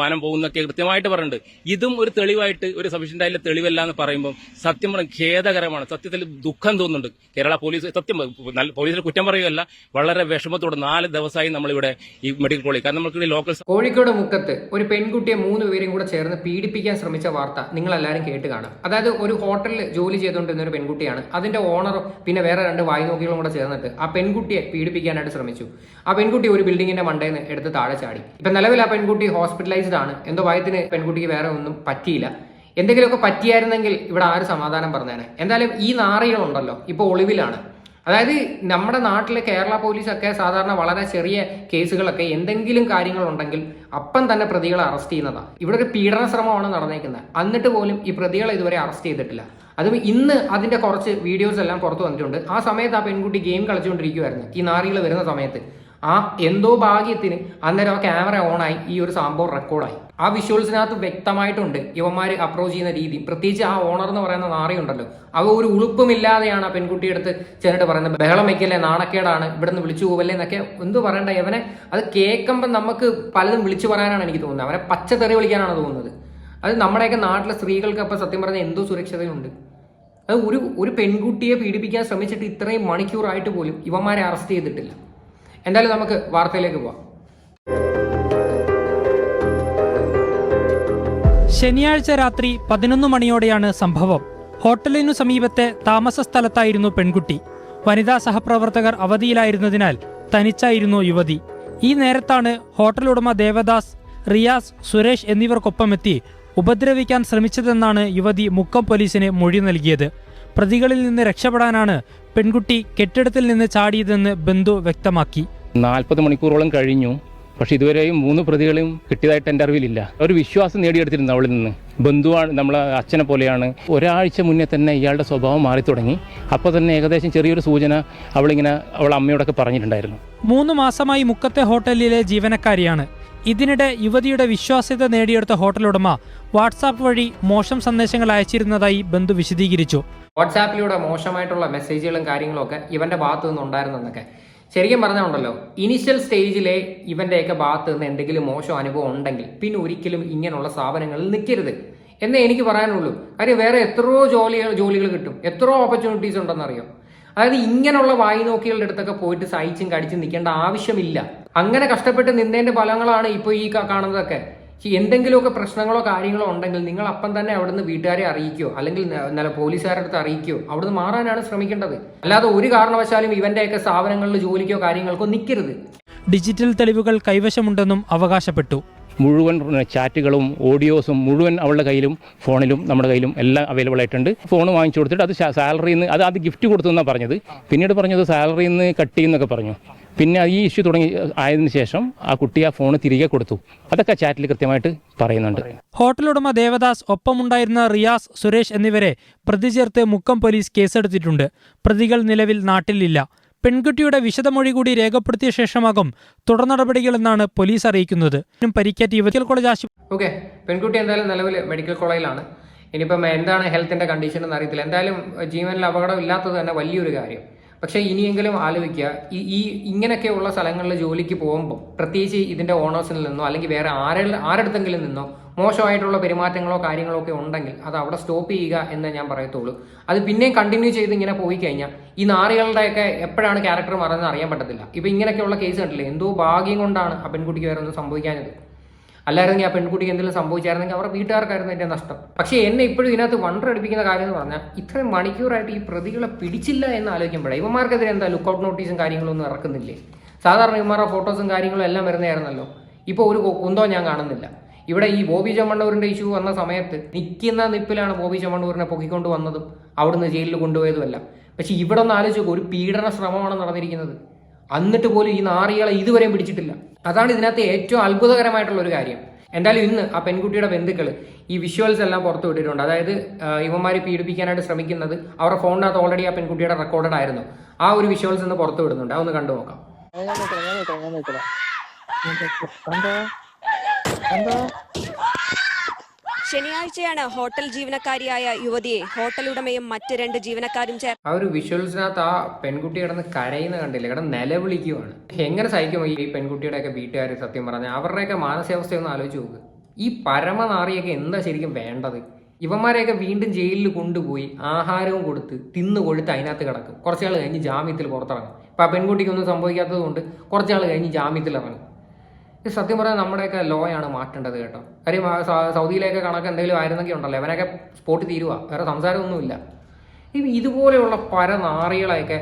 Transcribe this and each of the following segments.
മാനം പോകുന്നൊക്കെ കൃത്യമായിട്ട് പറയുന്നുണ്ട്. ഇതും ഒരു തെളിവായിട്ട് ഒരു സഫീഷ്യന്റ് ആയിട്ടുള്ള തെളിവല്ല എന്ന് പറയുമ്പോൾ സത്യം പറഞ്ഞ ഖേദകരമാണ്. സത്യത്തിൽ ദുഃഖം തോന്നുന്നുണ്ട്. കേരള പോലീസ് സത്യം പോലീസിൽ കുറ്റം പറയുകയല്ല വളരെ വിഷമത്തോടെ നാല് ദിവസമായി നമ്മളിവിടെ ഈ മെഡിക്കൽ കോളേജ് കാരണം നമുക്ക് ലോക്കൽ കോഴിക്കോട് മുക്കത്ത് ഒരു പെൺകുട്ടിയെ മൂന്ന് പേരും കൂടെ ചേർന്ന് പീഡിപ്പിക്കാൻ ശ്രമിച്ച വാർത്ത നിങ്ങൾ എല്ലാവരും കേട്ട് കാണാം. അതായത് ഒരു ഹോട്ടലിൽ ജോലി ചെയ്തുകൊണ്ടിരുന്ന ഒരു പെൺകുട്ടിയാണ്. അതിന്റെ ഓണറും പിന്നെ വേറെ രണ്ട് വായുനോക്കികളും കൂടെ ചേർന്നിട്ട് ആ പെൺകുട്ടിയെ പീഡിപ്പിക്കാനായിട്ട് ശ്രമിച്ചു. ആ പെൺകുട്ടി ഒരു ബിൽഡിങ്ങിന്റെ മണ്ടയിൽ നിന്ന് എടുത്ത് താഴെ ചാടി. ഇപ്പൊ നിലവിൽ ആ പെൺകുട്ടി ഹോസ്പിറ്റലൈസ്ഡ് ആണ് എന്തോ ഭയത്തിന് പെൺകുട്ടിക്ക് വേറെ ഒന്നും പറ്റിയില്ല. എന്തെങ്കിലുമൊക്കെ പറ്റിയായിരുന്നെങ്കിൽ ഇവിടെ ആര് സമാധാനം പറഞ്ഞേനെ? എന്തായാലും ഈ നാറികളുണ്ടല്ലോ ഇപ്പൊ ഒളിവിലാണ്. അതായത് നമ്മുടെ നാട്ടിലെ കേരള പോലീസൊക്കെ സാധാരണ വളരെ ചെറിയ കേസുകളൊക്കെ എന്തെങ്കിലും കാര്യങ്ങളുണ്ടെങ്കിൽ അപ്പം തന്നെ പ്രതികളെ അറസ്റ്റ് ചെയ്യുന്നതാണ് ഇവിടെ ഒരു പീഡന ശ്രമമാണ് നടന്നേക്കുന്നത് എന്നിട്ട് പോലും ഈ പ്രതികളെ ഇതുവരെ അറസ്റ്റ് ചെയ്തിട്ടില്ല. അതും ഇന്ന് അതിന്റെ കുറച്ച് വീഡിയോസ് എല്ലാം പുറത്തു വന്നിട്ടുണ്ട്. ആ സമയത്ത് ആ പെൺകുട്ടി ഗെയിം കളിച്ചുകൊണ്ടിരിക്കുമായിരുന്നു ഈ നാറികൾ വരുന്ന സമയത്ത്. ആ എന്തോ ഭാഗ്യത്തിന് അന്നേരം ആ ക്യാമറ ഓണായി ഈ ഒരു സംഭവം റെക്കോർഡായി. ആ വിഷ്വൽസിനകത്ത് വ്യക്തമായിട്ടുണ്ട് ഇവന്മാര് അപ്രോച്ച് ചെയ്യുന്ന രീതി. പ്രത്യേകിച്ച് ആ ഓണർ എന്ന് പറയുന്ന നാറിയുണ്ടല്ലോ അവ ഒരു ഉളുപ്പുമില്ലാതെയാണ് ആ പെൺകുട്ടിയെടുത്ത് ചെന്നിട്ട് പറയുന്നത് ബഹളം വെക്കല്ലേ നാണക്കേടാണ് ഇവിടുന്ന് വിളിച്ചു പോവല്ലേ എന്നൊക്കെ. എന്ത് പറയണ്ട ഇവനെ അത് കേൾക്കുമ്പോൾ നമുക്ക് പലതും വിളിച്ചു പറയാനാണ് എനിക്ക് തോന്നുന്നത്. അവനെ പച്ചത്തെറി വിളിക്കാനാണ് തോന്നുന്നത്. അത് നമ്മുടെയൊക്കെ നാട്ടിലെ സ്ത്രീകൾക്ക് അപ്പം സത്യം പറഞ്ഞാൽ എന്തോ സുരക്ഷിതയുണ്ട് അത് ഒരു ഒരു പെൺകുട്ടിയെ പീഡിപ്പിക്കാൻ ശ്രമിച്ചിട്ട് ഇത്രയും മണിക്കൂറായിട്ട് പോലും ഇവന്മാരെ അറസ്റ്റ് ചെയ്തിട്ടില്ല. എന്തായാലും നമുക്ക് വാർത്തയിലേക്ക് പോവാം. ശനിയാഴ്ച രാത്രി പതിനൊന്ന് മണിയോടെയാണ് സംഭവം. ഹോട്ടലിനു സമീപത്തെ താമസ സ്ഥലത്തായിരുന്നു പെൺകുട്ടി. വനിതാ സഹപ്രവർത്തകർ അവധിയിലായിരുന്നതിനാൽ തനിച്ചായിരുന്നു യുവതി. ഈ നേരത്താണ് ഹോട്ടൽ ഉടമ ദേവദാസ് റിയാസ് സുരേഷ് എന്നിവർക്കൊപ്പമെത്തി ഉപദ്രവിക്കാൻ ശ്രമിച്ചതെന്നാണ് യുവതി മുക്കം പോലീസിന് മൊഴി നൽകിയത്. പ്രതികളിൽ നിന്ന് രക്ഷപ്പെടാനാണ് പെൺകുട്ടി കെട്ടിടത്തിൽ നിന്ന് ചാടിയതെന്ന് ബന്ധു വ്യക്തമാക്കി. നാൽപ്പത് മണിക്കൂറോളം കഴിഞ്ഞു. പക്ഷെ ഇതുവരെയും മൂന്ന് പ്രതികളും കിട്ടിയതായിട്ട് എന്റെ അറിവിലില്ല. ഒരു വിശ്വാസം നേടിയെടുത്തിരുന്നു അവളിൽ നിന്ന്. ബന്ധുവാണ് നമ്മളെ അച്ഛനെ പോലെയാണ്. ഒരാഴ്ച മുന്നേ തന്നെ ഇയാളുടെ സ്വഭാവം മാറി തുടങ്ങി അപ്പോൾ തന്നെ ഏകദേശം ചെറിയൊരു സൂചന അവളിങ്ങനെ അവൾ അമ്മയോടൊക്കെ പറഞ്ഞിട്ടുണ്ടായിരുന്നു. മൂന്ന് മാസമായി മുക്കത്തെ ഹോട്ടലിലെ ജീവനക്കാരിയാണ്. ഇതിനിടെ യുവതിയുടെ വിശ്വാസ്യത നേടിയെടുത്ത ഹോട്ടൽ ഉടമ വാട്സാപ്പ് വഴി മോശം സന്ദേശങ്ങൾ അയച്ചിരുന്നതായി ബന്ധു വിശദീകരിച്ചു. വാട്സാപ്പിലൂടെ മോശമായിട്ടുള്ള മെസ്സേജുകളും കാര്യങ്ങളും ഒക്കെ ഇവന്റെ ഭാഗത്തു നിന്ന് ഉണ്ടായിരുന്നെന്നൊക്കെ ശരിക്കും പറഞ്ഞുണ്ടല്ലോ ഇനിഷ്യൽ സ്റ്റേജിലെ ഇവന്റെയൊക്കെ ഭാഗത്ത് നിന്ന് എന്തെങ്കിലും മോശം അനുഭവം ഉണ്ടെങ്കിൽ പിന്നെ ഒരിക്കലും ഇങ്ങനെയുള്ള സ്ഥാപനങ്ങളിൽ നിൽക്കരുത്. എന്നേ എനിക്ക് പറയാനുള്ളൂ. കാര്യം വേറെ എത്രയോ ജോലികൾ ജോലികൾ കിട്ടും. എത്രയോ ഓപ്പർച്യൂണിറ്റീസ് ഉണ്ടെന്നറിയോ? അതായത് ഇങ്ങനെയുള്ള വായി നോക്കികളുടെ അടുത്തൊക്കെ പോയിട്ട് സഹിച്ചും കടിച്ചും നിൽക്കേണ്ട ആവശ്യമില്ല. അങ്ങനെ കഷ്ടപ്പെട്ട് നിന്നതിന്റെ ഫലങ്ങളാണ് ഇപ്പോൾ ഈ കാണുന്നതൊക്കെ. എന്തെങ്കിലുമൊക്കെ പ്രശ്നങ്ങളോ കാര്യങ്ങളോ ഉണ്ടെങ്കിൽ നിങ്ങൾ അപ്പം തന്നെ അവിടുന്ന് വീട്ടുകാരെ അറിയിക്കോ. അല്ലെങ്കിൽ നല്ല പോലീസുകാരുടെ അടുത്ത് അറിയിക്കോ. അവിടുന്ന് മാറാനാണ് ശ്രമിക്കേണ്ടത്. അല്ലാതെ ഒരു കാരണവശാലും ഇവന്റെയൊക്കെ സ്ഥാപനങ്ങളിൽ ജോലിക്കോ കാര്യങ്ങൾക്കോ നിൽക്കരുത് ഡിജിറ്റൽ തെളിവുകൾ കൈവശമുണ്ടെന്നും അവകാശപ്പെട്ടു. മുഴുവൻ ചാറ്റുകളും ഓഡിയോസും മുഴുവൻ അവളുടെ കയ്യിലും ഫോണിലും നമ്മുടെ കയ്യിലും എല്ലാം അവൈലബിൾ ആയിട്ടുണ്ട്. ഫോൺ വാങ്ങിച്ചു കൊടുത്തിട്ട് അത് സാലറിയിൽ നിന്ന് അത് അത് ഗിഫ്റ്റ് കൊടുത്തു എന്നാണ് പറഞ്ഞത്. പിന്നീട് പറഞ്ഞത് സാലറിയിൽ നിന്ന് കട്ട് ചെയ്യുന്നൊക്കെ പറഞ്ഞു. പിന്നെ ഈ ഇഷ്യൂ തുടങ്ങി ആയതിനു ശേഷം ആ കുട്ടി ആ ഫോൺ തിരികെ കൊടുത്തു. അതൊക്കെ ചാറ്റിൽ കൃത്യമായിട്ട് പറയുന്നുണ്ട്. ഹോട്ടൽ ഉടമ ദേവദാസ് ഒപ്പമുണ്ടായിരുന്ന റിയാസ് സുരേഷ് എന്നിവരെ പ്രതി ചേർത്ത് മുക്കം പോലീസ് കേസെടുത്തിട്ടുണ്ട്. പ്രതികൾ നിലവിൽ നാട്ടിലില്ല. പെൺകുട്ടിയുടെ വിശദമൊഴി കൂടി രേഖപ്പെടുത്തിയ ശേഷമാകും തുടർ നടപടികളെന്നാണ് പോലീസ് അറിയിക്കുന്നത്. പരിക്കേറ്റ് യുവതികൾ കോളേജ് ആശുപത്രി ഓക്കെ പെൺകുട്ടി എന്തായാലും നിലവിൽ മെഡിക്കൽ കോളേജിലാണ്. ഇനിയിപ്പം എന്താണ് ഹെൽത്തിന്റെ കണ്ടീഷൻ എന്ന് അറിയത്തില്ല എന്തായാലും ജീവനിൽ അപകടം ഇല്ലാത്തത് തന്നെ വലിയൊരു കാര്യം. പക്ഷേ ഇനിയെങ്കിലും ആലോചിക്കുക. ഈ ഈ ഇങ്ങനെയൊക്കെയുള്ള സ്ഥലങ്ങളിൽ ജോലിക്ക് പോകുമ്പോൾ പ്രത്യേകിച്ച് ഇതിന്റെ ഓണേഴ്സിൽ നിന്നോ അല്ലെങ്കിൽ വേറെ ആരെ ആരടുത്തെങ്കിലും നിന്നോ മോശമായിട്ടുള്ള പെരുമാറ്റങ്ങളോ കാര്യങ്ങളോ ഒക്കെ ഉണ്ടെങ്കിൽ അത് അവിടെ സ്റ്റോപ്പ് ചെയ്യുക എന്ന് ഞാൻ പറയത്തുള്ളൂ. അത് പിന്നെയും കണ്ടിന്യൂ ചെയ്ത് ഇങ്ങനെ പോയി കഴിഞ്ഞാൽ ഈ നാറികളുടെയൊക്കെ എപ്പോഴാണ് ക്യാരക്ടർ മാറുന്നത് അറിയാൻ പറ്റത്തില്ല. ഇപ്പം ഇങ്ങനെയൊക്കെയുള്ള കേസ് കണ്ടില്ലേ? എന്തോ ഭാഗ്യം കൊണ്ടാണ് ആ പെൺകുട്ടിക്ക് വേറെ ഒന്നും സംഭവിക്കാഞ്ഞത്. അല്ലായിരുന്നെങ്കിൽ ആ പെൺകുട്ടിക്ക് എന്തെങ്കിലും സംഭവിച്ചായിരുന്നെങ്കിൽ അവരുടെ വീട്ടുകാർക്കായിരുന്നു എന്റെ നഷ്ടം. പക്ഷേ എന്നെ ഇപ്പോഴും ഇതിനകത്ത് വണ്ടർ അടിപ്പിക്കുന്ന കാര്യം എന്ന് പറഞ്ഞാൽ ഇത്രയും മണിക്കൂറായിട്ട് ഈ പ്രതികളെ പിടിച്ചില്ല എന്ന് ആലോചിക്കുമ്പോഴേ ഇവന്മാർക്കെതിരെ എന്താ ലുക്കൗട്ട് നോട്ടീസും കാര്യങ്ങളും ഒന്നും ഇറക്കുന്നില്ലേ? സാധാരണ ഇവന്മാരുടെ ഫോട്ടോസും കാര്യങ്ങളും എല്ലാം വരുന്നതായിരുന്നല്ലോ. ഇപ്പോൾ ഒരു കുന്തോ ഞാൻ കാണുന്നില്ല. ഇവിടെ ഈ ബോബി ചമ്മണ്ണൂരിന്റെ ഇഷ്യൂ വന്ന സമയത്ത് നിൽക്കുന്ന നിപ്പിലാണ് ബോബി ചമ്മണ്ണൂരിനെ പൊക്കിക്കൊണ്ട് വന്നതും അവിടുന്ന് ജയിലിൽ കൊണ്ടുപോയതുമല്ല. പക്ഷേ ഇവിടെ ഒന്ന് ആലോചിച്ച് ഒരു പീഡന ശ്രമമാണ് നടന്നിരിക്കുന്നത്. എന്നിട്ട് പോലും ഈ നാറികളെ ഇതുവരെയും പിടിച്ചിട്ടില്ല. അതാണ് ഇതിനകത്ത് ഏറ്റവും അത്ഭുതകരമായിട്ടുള്ള ഒരു കാര്യം. എന്തായാലും ഇന്ന് ആ പെൺകുട്ടിയുടെ ബന്ധുക്കൾ ഈ വിഷ്വൽസ് എല്ലാം പുറത്തു വിട്ടിട്ടുണ്ട്. അതായത് ഇവന്മാരെ പീഡിപ്പിക്കാനായിട്ട് ശ്രമിക്കുന്നത് അവരുടെ ഫോണിനകത്ത് ഓൾറെഡി ആ പെൺകുട്ടിയുടെ റെക്കോർഡഡ് ആയിരുന്നു. ആ ഒരു വിഷ്വൽസ് ഇന്ന് പുറത്തു വിടുന്നുണ്ട്. അതൊന്ന് കണ്ടു നോക്കാം. ഞാൻ നിൽക്കണം ഞാൻ നിൽക്കണം ഞാൻ നിൽക്കണം എന്താ എന്താ ശനിയാഴ്ചയാണ് ഹോട്ടൽ ജീവനക്കാരിയായ യുവതിയെ ഹോട്ടൽ ഉടമയും മറ്റ് രണ്ട് ജീവനക്കാരും ചേർ ആ ഒരു വിഷ്വൽസിനകത്ത് ആ പെൺകുട്ടി കിടന്ന് കരയുന്ന കണ്ടില്ല? കിടന്ന് നിലവിളിക്കുവാണ്. എങ്ങനെ സഹിക്കും ഈ പെൺകുട്ടിയുടെ ഒക്കെ വീട്ടുകാർ സത്യം പറഞ്ഞാൽ അവരുടെയൊക്കെ മാനസികാവസ്ഥ ഒന്ന് ആലോചിച്ച് നോക്ക്. ഈ പരമനാറിയൊക്കെ എന്താ ശരിക്കും വേണ്ടത്? ഇവന്മാരെയൊക്കെ വീണ്ടും ജയിലിൽ കൊണ്ടുപോയി ആഹാരവും കൊടുത്ത് തിന്നു കൊഴുത്ത് അതിനകത്ത് കിടക്കും. കുറച്ചാൾ കഴിഞ്ഞ് ജാമ്യത്തിൽ പുറത്തിറങ്ങും. ഇപ്പം ആ പെൺകുട്ടിക്കൊന്നും സംഭവിക്കാത്തത് കൊണ്ട് കുറച്ചാൾ കഴിഞ്ഞ് ജാമ്യത്തിൽ ഇറങ്ങും സത്യം പറഞ്ഞാൽ നമ്മുടെയൊക്കെ ലോ ആണ് മാറ്റേണ്ടത് കേട്ടോ. കാര്യം സൗദിയിലേക്ക് കണക്ക് എന്തെങ്കിലും ആയിരുന്നെങ്കിൽ ഉണ്ടല്ലോ. ഇവനൊക്കെ സ്പോട്ട് തീരുക വേറെ സംസാരമൊന്നുമില്ല. ഇതുപോലെയുള്ള പരനാറികളെയൊക്കെ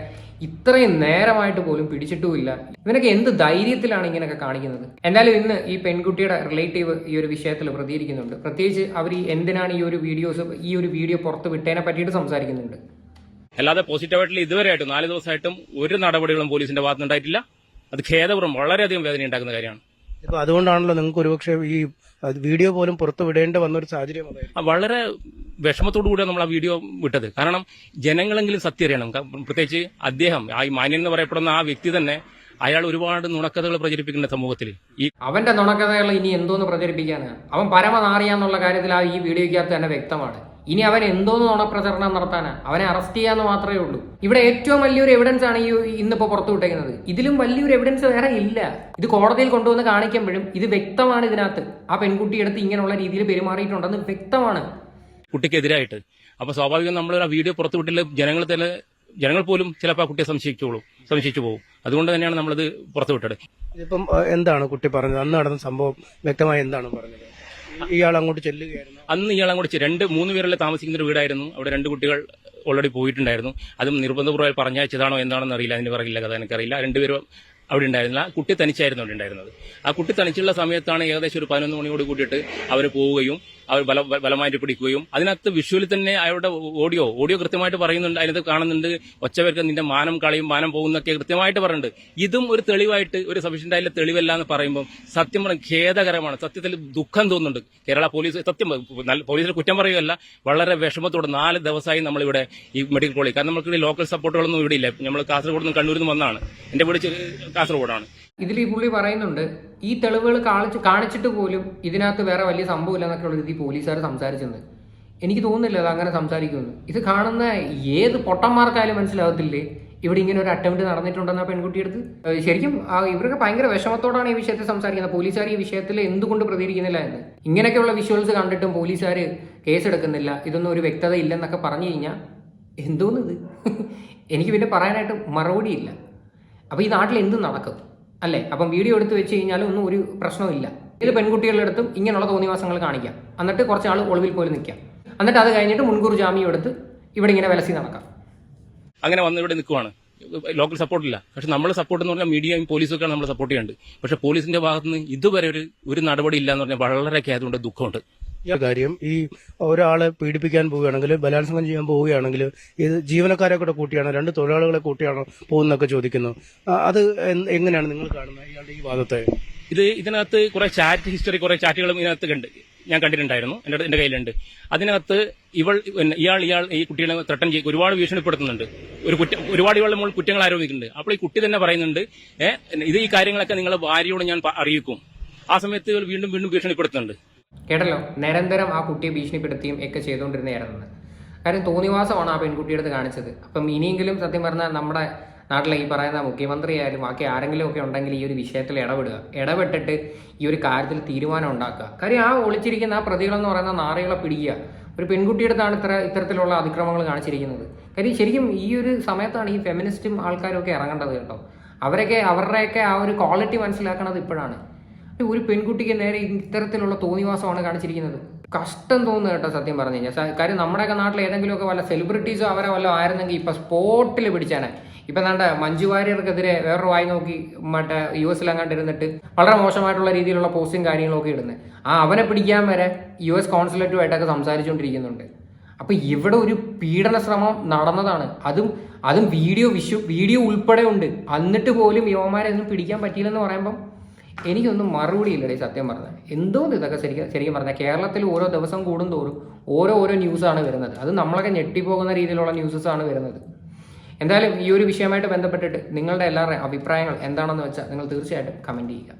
ഇത്രയും നേരമായിട്ട് പോലും പിടിച്ചിട്ടുമില്ല. ഇവനൊക്കെ എന്ത് ധൈര്യത്തിലാണ് ഇങ്ങനെയൊക്കെ കാണിക്കുന്നത്? എന്തായാലും ഇന്ന് ഈ പെൺകുട്ടിയുടെ റിലേറ്റീവ് ഈ ഒരു വിഷയത്തിൽ പ്രതികരിക്കുന്നുണ്ട്. പ്രത്യേകിച്ച് അവർ ഈ എന്തിനാണ് ഈ ഒരു വീഡിയോസ് ഈ ഒരു വീഡിയോ പുറത്ത് വിട്ടതിനെ പറ്റിയിട്ട് സംസാരിക്കുന്നുണ്ട്. അല്ലാതെ പോസിറ്റീവായിട്ടുള്ള ഇതുവരെയായിട്ടും നാല് ദിവസമായിട്ടും ഒരു നടപടികളും പോലീസിന്റെ ഭാഗത്തുനിന്നുണ്ടായിട്ടില്ല. അത് ഖേദപുറം വളരെയധികം വേദന ഉണ്ടാക്കുന്ന കാര്യമാണ്. ഇപ്പൊ അതുകൊണ്ടാണല്ലോ നിങ്ങൾക്ക് ഒരുപക്ഷെ ഈ വീഡിയോ പോലും പുറത്തു വിടേണ്ടി വന്ന ഒരു സാഹചര്യം വളരെ വിഷമത്തോടു കൂടിയാണ് നമ്മൾ ആ വീഡിയോ വിട്ടത്. കാരണം ജനങ്ങളെങ്കിലും സത്യം അറിയണം. പ്രത്യേകിച്ച് അദ്ദേഹം ആ ഈ മാന്യൻ എന്ന് പറയപ്പെടുന്ന ആ വ്യക്തി തന്നെ അയാൾ ഒരുപാട് നുണക്കഥകൾ പ്രചരിപ്പിക്കുന്ന സമൂഹത്തിൽ. ഈ അവന്റെ നുണക്കഥകൾ ഇനി എന്തോന്ന് പ്രചരിപ്പിക്കാനാണ് അവൻ പരമനാറിയാന്നുള്ള കാര്യത്തിൽ ആ ഈ വീഡിയോയ്ക്കകത്ത് തന്നെ വ്യക്തമാണ്. ഇനി അവൻ എന്തോന്ന് നുണപ്രചരണം നടത്താനാ? അവനെ അറസ്റ്റ് ചെയ്യാന്ന് മാത്രമേ ഉള്ളൂ. ഇവിടെ ഏറ്റവും വലിയൊരു എവിഡൻസ് ആണ് ഈ ഇന്നിപ്പോ പുറത്തു വിട്ടേക്കുന്നത്. ഇതിലും വലിയൊരു എവിഡൻസ് വേറെ ഇല്ല. ഇത് കോടതിയിൽ കൊണ്ടുവന്ന് കാണിക്കുമ്പോഴും ഇത് വ്യക്തമാണ് ഇതിനകത്ത്. ആ പെൺകുട്ടിയെടുത്ത് ഇങ്ങനെയുള്ള രീതിയിൽ പെരുമാറിയിട്ടുണ്ടെന്ന് വ്യക്തമാണ്. കുട്ടിക്കെതിരായിട്ട്. അപ്പൊ സ്വാഭാവികം നമ്മൾ ആ വീഡിയോ പുറത്തു വിട്ടില്ല ജനങ്ങൾ തന്നെ ജനങ്ങൾ പോലും ചിലപ്പോൾ ആ കുട്ടിയെ സംശയിച്ചോളൂ സംശയിച്ചു പോകും. അതുകൊണ്ട് തന്നെയാണ് നമ്മളത് പുറത്തു വിട്ടത്. ഇതിപ്പം എന്താണ് കുട്ടി പറഞ്ഞത്? അന്ന് നടന്ന സംഭവം വ്യക്തമായി എന്താണ് പറഞ്ഞത്? ഇയാൾ അങ്ങോട്ട് ചെല്ലുകയായിരുന്നു. അന്ന് ഇയാൾ അങ്ങോട്ട് രണ്ട് മൂന്ന് പേരല്ലേ താമസിക്കുന്ന ഒരു വീടായിരുന്നു. അവിടെ രണ്ട് കുട്ടികൾ ഓൾറെഡി പോയിട്ടുണ്ടായിരുന്നു. അതും നിർബന്ധപൂർവം പറഞ്ഞയച്ചതാണോ എന്താണെന്ന് അറിയില്ല. അതിന് പറയില്ല കഥ എനിക്കറിയില്ല. രണ്ടുപേരും അവിടെ ഉണ്ടായിരുന്നില്ല. ആ കുട്ടി തനിച്ചായിരുന്നു അവിടെ ഉണ്ടായിരുന്നത്. ആ കുട്ടി തനിച്ചുള്ള സമയത്താണ് ഏകദേശം ഒരു പതിനൊന്ന് മണിയോട് കൂടിയിട്ട് അവർ പോവുകയും അവർ ബല ബലമായിട്ട് പിടിക്കുകയും അതിനകത്ത് വിഷ്വലിൽ തന്നെ അയാളുടെ ഓഡിയോ ഓഡിയോ കൃത്യമായിട്ട് പറയുന്നുണ്ട് അതിനകത്ത് കാണുന്നുണ്ട് ഒച്ചവർക്ക് നിന്റെ മാനം കളയും മാനം പോകുന്നൊക്കെ കൃത്യമായിട്ട് പറയുന്നുണ്ട്. ഇതും ഒരു തെളിവായിട്ട് ഒരു സഫീഷ്യന്റ് ആയിട്ടുള്ള തെളിവല്ല എന്ന് പറയുമ്പോൾ സത്യം പറഞ്ഞ ഖേദകരമാണ് സത്യത്തിൽ ദുഃഖം തോന്നുന്നുണ്ട്. കേരള പോലീസ് സത്യം പോലീസിൽ കുറ്റം പറയുകയല്ല വളരെ വിഷമത്തോടെ നാല് ദിവസമായി നമ്മളിവിടെ ഈ മെഡിക്കൽ കോളേജ് കാരണം നമുക്ക് ലോക്കൽ സപ്പോർട്ടുകളൊന്നും ഇവിടെ ഇല്ല. നമ്മൾ കാസർഗോഡ് നിന്ന് കണ്ണൂരിൽ നിന്ന് വന്നാണ് എന്റെ വീട് കാസർഗോഡാണ്. ഇതിൽ ഈ പുള്ളി പറയുന്നുണ്ട് ഈ തെളിവുകൾ കാണിച്ച് കാണിച്ചിട്ട് പോലും ഇതിനകത്ത് വേറെ വലിയ സംഭവമില്ല എന്നൊക്കെ ഉള്ള രീതി പോലീസുകാർ സംസാരിച്ചത് എനിക്ക് തോന്നുന്നില്ല അത് അങ്ങനെ സംസാരിക്കുമെന്ന്. ഇത് കാണുന്ന ഏത് പൊട്ടന്മാർക്കായാലും മനസ്സിലാവത്തില്ലേ? ഇവിടെ ഇങ്ങനെ ഒരു അറ്റംപ്റ്റ് നടന്നിട്ടുണ്ടെന്ന പെൺകുട്ടിയെടുത്ത്? ഏഹ് ശരിക്കും ആ ഇവരൊക്കെ ഭയങ്കര വിഷമത്തോടാണ് ഈ വിഷയത്തെ സംസാരിക്കുന്നത്. പോലീസുകാർ ഈ വിഷയത്തിൽ എന്തുകൊണ്ട് പ്രതികരിക്കുന്നില്ല എന്ന്. ഇങ്ങനെയൊക്കെയുള്ള വിഷ്വൽസ് കണ്ടിട്ടും പോലീസുകാർ കേസെടുക്കുന്നില്ല. ഇതൊന്നും ഒരു വ്യക്തത ഇല്ലെന്നൊക്കെ പറഞ്ഞു കഴിഞ്ഞാൽ എന്തോന്നിത്? എനിക്ക് പിന്നെ പറയാനായിട്ട് മറുപടിയില്ല. അപ്പോൾ ഈ നാട്ടിൽ എന്ത് നടക്കും? അല്ലേ? അപ്പം വീഡിയോ എടുത്ത് വെച്ച് കഴിഞ്ഞാൽ ഒന്നും ഒരു പ്രശ്നമില്ല ഇതിൽ പെൺകുട്ടികളുടെ അടുത്തും ഇങ്ങനെയുള്ള തോന്നിവാസങ്ങൾ കാണിക്കാം. എന്നിട്ട് കുറച്ച് ആൾ ഒളിവിൽ പോലും നിൽക്കാം. എന്നിട്ട് അത് കഴിഞ്ഞിട്ട് മുൻകൂർ ജാമ്യം എടുത്ത് ഇവിടെ ഇങ്ങനെ വിലസി നടക്കാം. അങ്ങനെ വന്ന് ഇവിടെ നിൽക്കുവാണ്. ലോക്കൽ സപ്പോർട്ടില്ല പക്ഷെ നമ്മൾ സപ്പോർട്ട് എന്ന് പറഞ്ഞാൽ മീഡിയയും പോലീസും ഒക്കെയാണ് നമ്മൾ സപ്പോർട്ട് ചെയ്യുന്നുണ്ട്. പക്ഷെ പോലീസിന്റെ ഭാഗത്തുനിന്ന് ഇതുവരെ ഒരു ഒരു നടപടി ഇല്ല എന്ന് പറഞ്ഞാൽ വളരെ ഖേദമുണ്ട് ദുഃഖമുണ്ട്. കാര്യം ഈ ഒരാളെ പീഡിപ്പിക്കാൻ പോവുകയാണെങ്കിൽ ബലാത്സംഗം ചെയ്യാൻ പോവുകയാണെങ്കിൽ ഇത് ജീവനക്കാരെ കൂടെ കൂട്ടിയാണോ രണ്ട് തൊഴിലാളികളെ കൂട്ടിയാണോ പോകുന്നൊക്കെ ചോദിക്കുന്നു. അത് എങ്ങനെയാണ് നിങ്ങൾ കാണുന്നത് ഇയാളുടെ ഈ വാദത്തെ? ഇത് ഇതിനകത്ത് കുറെ ചാറ്റ് ഹിസ്റ്ററി കുറെ ചാറ്റുകളും ഇതിനകത്ത് കണ്ട് ഞാൻ കണ്ടിട്ടുണ്ടായിരുന്നു. എന്റെ എന്റെ കയ്യിലുണ്ട്. അതിനകത്ത് ഇവൾ ഇയാൾ ഇയാൾ ഈ കുട്ടികളെ ത്രട്ടൻ ചെയ്ത് ഒരുപാട് ഭീഷണിപ്പെടുത്തുന്നുണ്ട്. ഒരു കുറ്റ ഒരുപാട് ഇവളുടെ മുകളിൽ കുറ്റങ്ങൾ ആരോപിക്കുന്നുണ്ട്. അപ്പോൾ ഈ കുട്ടി തന്നെ പറയുന്നുണ്ട് ഇത് ഈ കാര്യങ്ങളൊക്കെ നിങ്ങളുടെ ഭാര്യയോട് ഞാൻ അറിയിക്കും. ആ സമയത്ത് വീണ്ടും വീണ്ടും ഭീഷണിപ്പെടുത്തുന്നുണ്ട്. കേട്ടല്ലോ? നിരന്തരം ആ കുട്ടിയെ ഭീഷണിപ്പെടുത്തിയും ഒക്കെ ചെയ്തുകൊണ്ടിരുന്നതായിരുന്നു. കാര്യം തോന്നിവാസമാണ് ആ പെൺകുട്ടിയുടെ കാണിച്ചത്. അപ്പം ഇനിയെങ്കിലും സത്യം പറഞ്ഞാൽ നമ്മുടെ നാട്ടിലെ ഈ പറയുന്ന മുഖ്യമന്ത്രി ആയാലും ബാക്കി ആരെങ്കിലും ഒക്കെ ഉണ്ടെങ്കിൽ ഈ ഒരു വിഷയത്തിൽ ഇടപെടുക. ഇടപെട്ടിട്ട് ഈ ഒരു കാര്യത്തിൽ തീരുമാനം ഉണ്ടാക്കുക. കാര്യം ആ ഒളിച്ചിരിക്കുന്ന ആ പ്രതികളെന്ന് പറയുന്ന നാറികളെ പിടിക്കുക. ഒരു പെൺകുട്ടിയുടെ അടുത്താണ് ഇത്ര ഇത്തരത്തിലുള്ള അതിക്രമങ്ങൾ കാണിച്ചിരിക്കുന്നത്. കാര്യം ശരിക്കും ഈ ഒരു സമയത്താണ് ഈ ഫെമിനിസ്റ്റും ആൾക്കാരും ഒക്കെ ഇറങ്ങേണ്ടത് കേട്ടോ. അവരൊക്കെ അവരുടെയൊക്കെ ആ ഒരു ക്വാളിറ്റി മനസ്സിലാക്കണത് ഇപ്പോഴാണ്. ഒരു പെൺകുട്ടിക്ക് നേരെ ഇത്തരത്തിലുള്ള തോന്നിവാസമാണ് കാണിച്ചിരിക്കുന്നത്. കഷ്ടം തോന്നുന്നു കേട്ടോ സത്യം പറഞ്ഞു കഴിഞ്ഞാൽ കാര്യം നമ്മുടെയൊക്കെ നാട്ടിൽ ഏതെങ്കിലുമൊക്കെ വല്ല സെലിബ്രിറ്റീസോ അവരെ വല്ല ആയിരുന്നെങ്കിൽ ഇപ്പൊ സ്പോട്ടിൽ പിടിച്ചാനെ ഇപ്പൊ എന്താണ്ട് മഞ്ജു വാര്യർക്കെതിരെ വേറൊരു വായി നോക്കി മറ്റേ യു എസിലെങ്ങാണ്ട് ഇരുന്നിട്ട് വളരെ മോശമായിട്ടുള്ള രീതിയിലുള്ള പോസ്റ്റും കാര്യങ്ങളൊക്കെ ഇടുന്നത് ആ അവനെ പിടിക്കാൻ വരെ യു എസ് കോൺസുലേറ്റുമായിട്ടൊക്കെ സംസാരിച്ചുകൊണ്ടിരിക്കുന്നുണ്ട്. അപ്പൊ ഇവിടെ ഒരു പീഡന ശ്രമം നടന്നതാണ്. അതും അതും വീഡിയോ വിഷു വീഡിയോ ഉൾപ്പെടെ ഉണ്ട്. എന്നിട്ട് പോലും യുവമാരെ ഒന്നും പിടിക്കാൻ പറ്റിയില്ലെന്ന് പറയുമ്പം എനിക്കൊന്നും മറുപടിയില്ലടേ സത്യം പറഞ്ഞാൽ എന്തോന്ന് ഇതൊക്കെ ശരിക്കും ശരിക്കും പറഞ്ഞാൽ കേരളത്തിൽ ഓരോ ദിവസം കൂടും തോറും ഓരോ ഓരോ ന്യൂസാണ് വരുന്നത്. അത് നമ്മളൊക്കെ ഞെട്ടിപ്പോകുന്ന രീതിയിലുള്ള ന്യൂസസ് ആണ് വരുന്നത്. എന്തായാലും ഈ ഒരു വിഷയമായിട്ട് ബന്ധപ്പെട്ടിട്ട് നിങ്ങളുടെ എല്ലാവരുടെയും അഭിപ്രായങ്ങൾ എന്താണെന്ന് വെച്ചാൽ നിങ്ങൾ തീർച്ചയായിട്ടും കമന്റ് ചെയ്യുക.